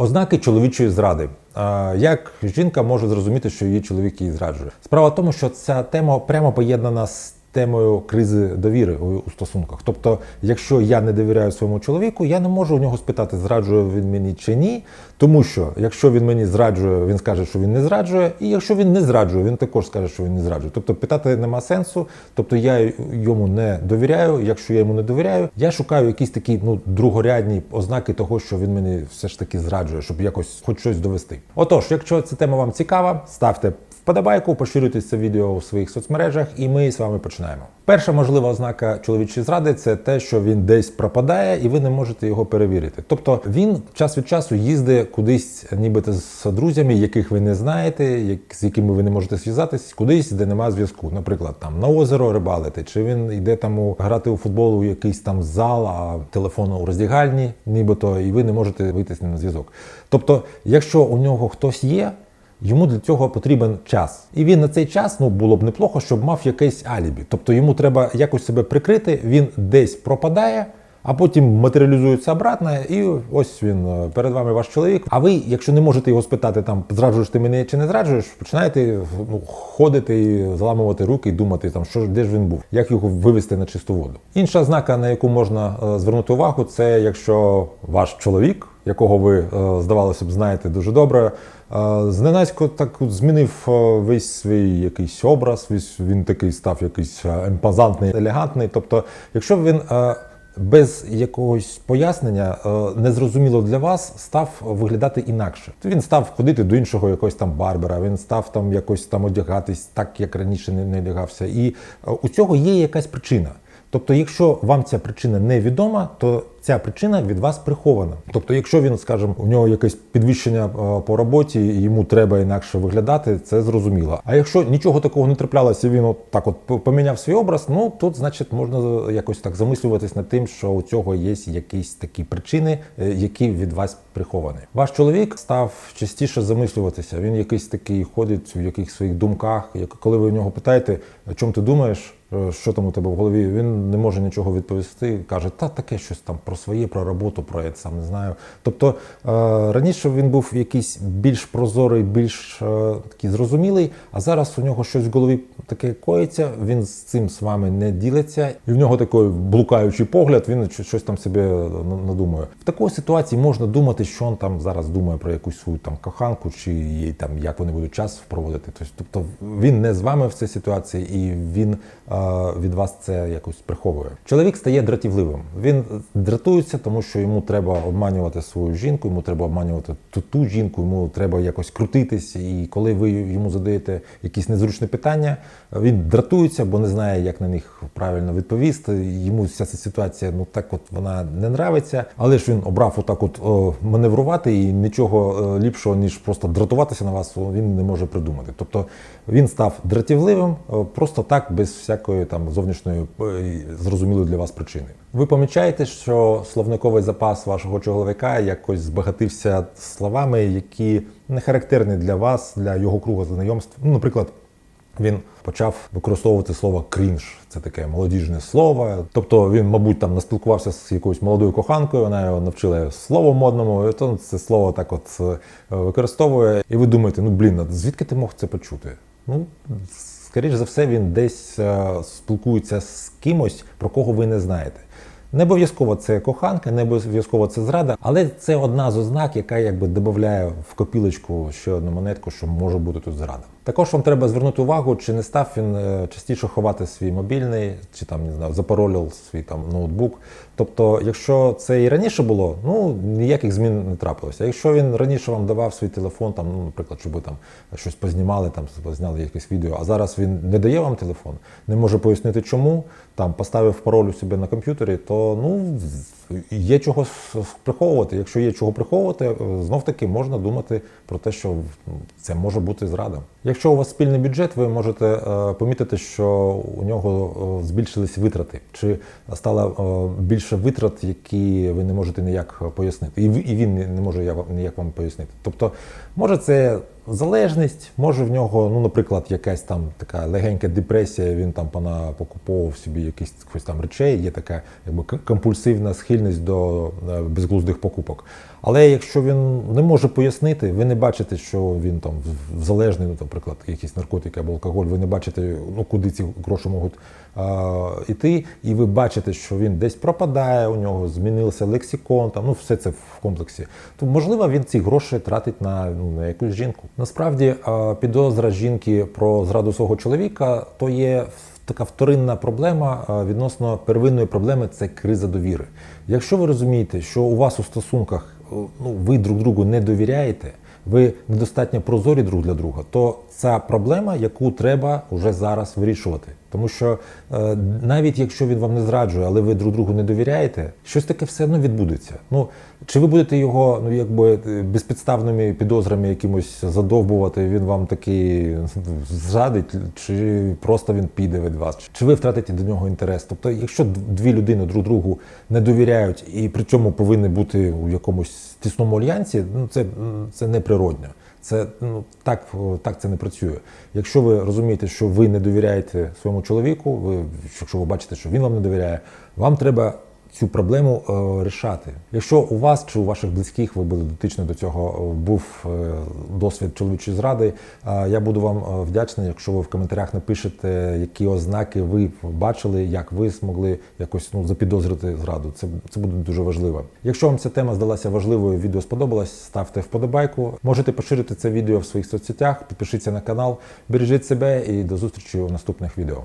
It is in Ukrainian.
Ознаки чоловічої зради. Як жінка може зрозуміти, що її чоловік її зраджує? Справа в тому, що ця тема прямо поєднана з темою кризи довіри у стосунках. Тобто, якщо я не довіряю своєму чоловіку, я не можу у нього спитати, зраджує він мені чи ні. Тому що якщо він мені зраджує, він скаже, що він не зраджує, і якщо він не зраджує, він також скаже, що він не зраджує. Тобто питати нема сенсу. Тобто я йому не довіряю. Якщо я йому не довіряю, я шукаю якісь такі ну другорядні ознаки того, що він мені все ж таки зраджує, щоб якось хоч щось довести. Отож, якщо ця тема вам цікава, ставте вподобайку, поширюйте це відео у своїх соцмережах, і ми з вами починаємо. Перша можлива ознака чоловічої зради це те, що він десь пропадає, і ви не можете його перевірити. Тобто він час від часу їздить кудись, нібито з друзями, яких ви не знаєте, як з якими ви не можете зв'язатись, кудись, де немає зв'язку. Наприклад, там на озеро рибалити, чи він йде там у- грати у футбол у якийсь там зал, а телефон у роздягальні, нібито, і ви не можете вийти з ним на зв'язок. Тобто, якщо у нього хтось є. Йому для цього потрібен час. І він на цей час ну було б неплохо, щоб мав якесь алібі. Тобто йому треба якось себе прикрити, він десь пропадає, а потім матеріалізується обратно, і ось він е, перед вами ваш чоловік. А ви, якщо не можете його спитати, там зраджуєш ти мене чи не зраджуєш, починаєте ну, ходити і заламувати руки і думати, там що ж де ж він був, як його вивести на чисту воду. Інша ознака, на яку можна е, звернути увагу, це якщо ваш чоловік, якого ви е, здавалося б знаєте дуже добре. Е, Зненацько так змінив е, весь свій якийсь образ, він такий став якийсь е, емпозантний, елегантний. Тобто, якщо він без якогось пояснення незрозуміло для вас став виглядати інакше. Він став ходити до іншого якогось там барбера, він став там якось там одягатись так, як раніше не, одягався. І у цього є якась причина. Тобто, якщо вам ця причина невідома, то ця причина від вас прихована. Тобто, якщо він, скажімо, у нього якесь підвищення е, по роботі, йому треба інакше виглядати, це зрозуміло. А якщо нічого такого не траплялося, він от так от поміняв свій образ, ну тут, значить, можна якось так замислюватись над тим, що у цього є якісь такі причини, е, які від вас приховані. Ваш чоловік став частіше замислюватися. Він якийсь такий ходить в якихось своїх думках. Як коли ви у нього питаєте, чому ти думаєш? е, Що там у тебе в голові? Він не може нічого відповісти. Каже, та таке щось там про своє, про роботу, про я сам не знаю. Тобто е, раніше він був якийсь більш прозорий, більш е, такий зрозумілий, а зараз у нього щось в голові таке коїться. Він з цим з вами не ділиться, і в нього такий блукаючий погляд. Він щось там себе на- надумує. В такій ситуації можна думати, що він там зараз думає про якусь свою там коханку, чи там як вони будуть час проводити. Тобто, тобто він не з вами в цій ситуації, і він е, від вас це якось приховує. Чоловік стає дратівливим. Він дратується, тому що йому треба обманювати свою жінку, йому треба обманювати ту, ту жінку, йому треба якось крутитись. І коли ви йому задаєте якісь незручні питання, він дратується, бо не знає, як на них правильно відповісти. Йому вся ця ситуація, ну так от вона не нравиться. Але ж він обрав отак, от о, маневрувати, і нічого е, ліпшого ніж просто дратуватися на вас, він не може придумати. Тобто він став дратівливим е, просто так, без всякої там зовнішньої е, зрозумілої для вас причини. Ви помічаєте, що словниковий запас вашого чоловіка якось збагатився словами, які не характерні для вас, для його кругу знайомств. Ну, наприклад. Він почав використовувати слово крінж. Це таке молодіжне слово. Тобто він, мабуть, там наспілкувався з якоюсь молодою коханкою, вона його навчила слову модному, і то це слово так от е, використовує. І ви думаєте, ну блін, звідки ти мог це почути? Ну, скоріш за все, він десь е, спілкується з кимось, про кого ви не знаєте. Не обов'язково це коханка, не обов'язково це зрада, але це одна з ознак, яка якби додає в копілочку ще одну монетку, що може бути тут зрада. Також вам треба звернути увагу, чи не став він е, частіше ховати свій мобільний, чи там не знаю, запаролив свій там ноутбук. Тобто, якщо це і раніше було, ну ніяких змін не трапилося. Якщо він раніше вам давав свій телефон, там, ну, наприклад, щоб ви там щось познімали, там зняли якесь відео, а зараз він не дає вам телефон, не може пояснити, чому там поставив пароль у себе на комп'ютері, то ну є чого приховувати. Якщо є чого приховувати, знов таки можна думати про те, що це може бути зрада. Якщо у вас спільний бюджет, ви можете е, помітити, що у нього е, збільшились витрати, чи стало е, більше витрат, які ви не можете ніяк пояснити, і, він не- може ніяк вам пояснити. Тобто, може це залежність, може в нього, ну, наприклад, якась там така легенька депресія, він там пона покуповував собі якісь якось там речей, є така якби компульсивна схильність до е, безглуздих покупок. Але якщо він не може пояснити, ви не бачите, що він там залежний, ну, наприклад, якісь наркотики або алкоголь, ви не бачите, ну куди ці гроші можуть а, іти, і ви бачите, що він десь пропадає, у нього змінився лексикон, там ну все це в комплексі. То можливо він ці гроші тратить на, ну, на якусь жінку. Насправді підозра жінки про зраду свого чоловіка то є така вторинна проблема відносно первинної проблеми це криза довіри. Якщо ви розумієте, що у вас у стосунках ну, ви друг другу не довіряєте, ви недостатньо прозорі друг для друга, то ця проблема, яку треба вже зараз вирішувати. Тому що е, навіть якщо він вам не зраджує, але ви друг другу не довіряєте, щось таке все одно відбудеться. Ну чи ви будете його ну якби е, безпідставними підозрами якимось задовбувати, він вам таки ну, зрадить, чи просто він піде від вас, чи ви втратите до нього інтерес? Тобто, якщо дві людини друг другу не довіряють і при цьому повинні бути у якомусь тісному альянсі, ну це, це неприродно. Це ну так, так це не працює. Якщо ви розумієте, що ви не довіряєте своєму чоловіку, ви якщо ви бачите, що він вам не довіряє, вам треба цю проблему е, рішати. Якщо у вас чи у ваших близьких ви були дотичні до цього, е, був е, досвід чоловічої зради, е, я буду вам вдячний, якщо ви в коментарях напишете, які ознаки ви бачили, як ви змогли якось ну запідозрити зраду. Це, це буде дуже важливо. Якщо вам ця тема здалася важливою, відео сподобалось, ставте вподобайку. Можете поширити це відео в своїх соцсетях, підпишіться на канал, бережіть себе і до зустрічі у наступних відео.